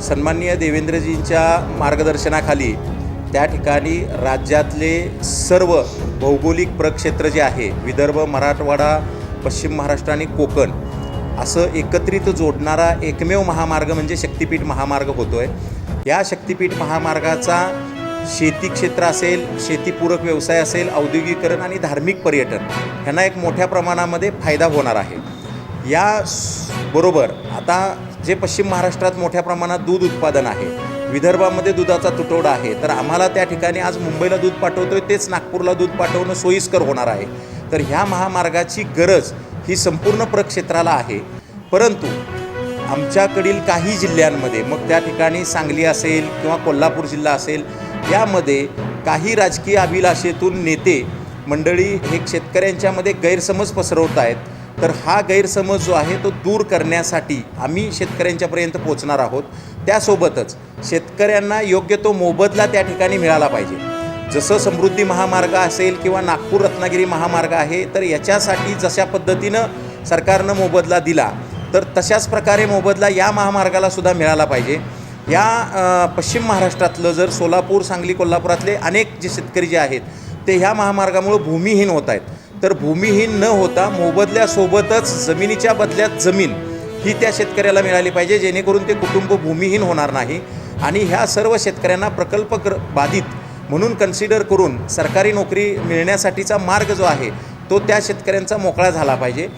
सन्माननीय देवेंद्रजींच्या मार्गदर्शनाखाली त्या ठिकाणी राज्यातले सर्व भौगोलिक प्रक्षेत्र जे आहे विदर्भ मराठवाडा पश्चिम महाराष्ट्र आणि कोकण असं एकत्रित जोडणारा एकमेव महामार्ग म्हणजे शक्तिपीठ महामार्ग होतो आहे या शक्तिपीठ महामार्गाचा शेती क्षेत्र असेल शेतीपूरक व्यवसाय असेल औद्योगिकरण आणि धार्मिक पर्यटन ह्यांना एक मोठ्या प्रमाणामध्ये फायदा होणार आहे. या स- बरोबर आता जे पश्चिम महाराष्ट्रात मोठ्या प्रमाणात दूध उत्पादन आहे विदर्भामध्ये दुधाचा तुटवडा आहे तर आम्हाला त्या ठिकाणी आज मुंबईला दूध पाठवतोय तेच नागपूरला दूध पाठवणं सोयीस्कर होणार आहे. तर ह्या महामार्गाची गरज ही संपूर्ण प्रक्षेत्राला आहे. परंतु आमच्याकडील काही जिल्ह्यांमध्ये मग त्या ठिकाणी सांगली असेल किंवा कोल्हापूर जिल्हा असेल यामध्ये काही राजकीय अभिलाषेतून नेते मंडळी हे शेतकऱ्यांच्यामध्ये गैरसमज पसरवत आहेत. तर हा गैरसमज जो आहे तो दूर करण्यासाठी आम्ही शेतकऱ्यांच्यापर्यंत पोहोचणार आहोत. त्यासोबतच शेतकऱ्यांना योग्य तो मोबदला त्या ठिकाणी मिळाला पाहिजे. जसं समृद्धी महामार्ग असेल किंवा नागपूर रत्नागिरी महामार्ग आहे तर याच्यासाठी जशा पद्धतीनं सरकारनं मोबदला दिला तर तशाच प्रकारे मोबदला या महामार्गाला सुद्धा मिळाला पाहिजे. या पश्चिम महाराष्ट्रातलं जर सोलापूर सांगली कोल्हापुरातले अनेक जे शेतकरी जे आहेत ते ह्या महामार्गामुळं भूमिहीन होत आहेत. तर भूमिहीन न होता मोबदल्यासोबतच जमिनीच्या बदल्यात जमीन ही त्या शेतकऱ्याला मिळाली पाहिजे जेणेकरून ते कुटुंब भूमिहीन होणार नाही. आणि ह्या सर्व शेतकऱ्यांना प्रकल्प कर बाधित म्हणून कन्सिडर करून सरकारी नोकरी मिळण्यासाठीचा मार्ग जो आहे तो त्या शेतकऱ्यांचा मोकळा झाला पाहिजे.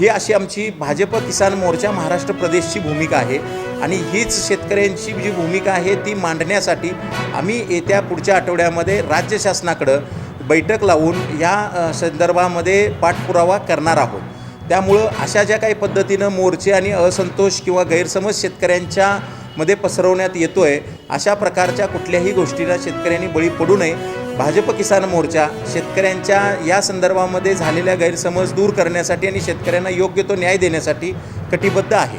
ही अशी आमची भाजप किसान मोर्चा महाराष्ट्र प्रदेशची भूमिका आहे. आणि हीच शेतकऱ्यांची जी भूमिका आहे ती मांडण्यासाठी आम्ही येत्या पुढच्या आठवड्यामध्ये राज्य शासनाकडं बैठक लावून या संदर्भामध्ये पाठपुरावा करणार आहोत. त्यामुळं अशा ज्या काही पद्धतीनं मोर्चे आणि असंतोष किंवा गैरसमज शेतकऱ्यांच्या मध्ये पसरवण्यात येतो आहे अशा प्रकारच्या कुठल्याही गोष्टीला शेतकऱ्यांनी बळी पडू नये. भाजप किसान मोर्चा शेतकऱ्यांच्या या संदर्भामध्ये झालेल्या गैरसमज दूर करण्यासाठी आणि शेतकऱ्यांना योग्य तो न्याय देण्यासाठी कटिबद्ध आहे.